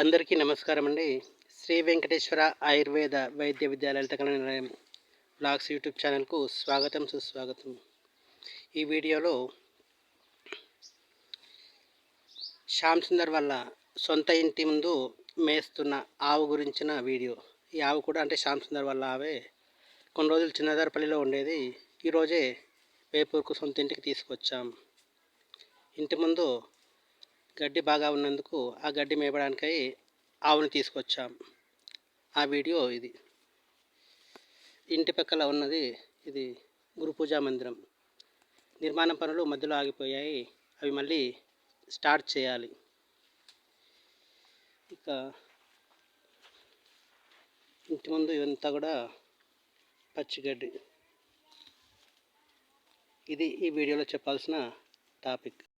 అందరికీ నమస్కారం అండి. శ్రీ వెంకటేశ్వర ఆయుర్వేద వైద్య విద్యాలయ లలిత కళా నిలయం బ్లాగ్స్ యూట్యూబ్ ఛానల్కు స్వాగతం సుస్వాగతం. ఈ వీడియోలో శ్యామ్ సుందర్ వల్ల సొంత ఇంటి ముందు మేస్తున్న ఆవు గురించిన వీడియో. ఈ ఆవు కూడా అంటే శ్యామ్ సుందర్ వల్ల ఆవే. కొన్ని రోజులు చిన్నదారపల్లిలో ఉండేది. ఈరోజే వేపూర్కు సొంత ఇంటికి తీసుకొచ్చాం. ఇంటి ముందు గడ్డి బాగా ఉన్నందుకు ఆ గడ్డి మేపడానికై ఆవుని తీసుకొచ్చాం. ఆ వీడియో ఇది. ఇంటి పక్కల ఉన్నది ఇది గురు పూజా మందిరం. నిర్మాణ పనులు మధ్యలో ఆగిపోయాయి. అవి మళ్ళీ స్టార్ట్ చేయాలి. ఇక ఇంటి ముందు ఇవంతా కూడా పచ్చిగడ్డి ఇది ఈ వీడియోలో చెప్పాల్సిన టాపిక్.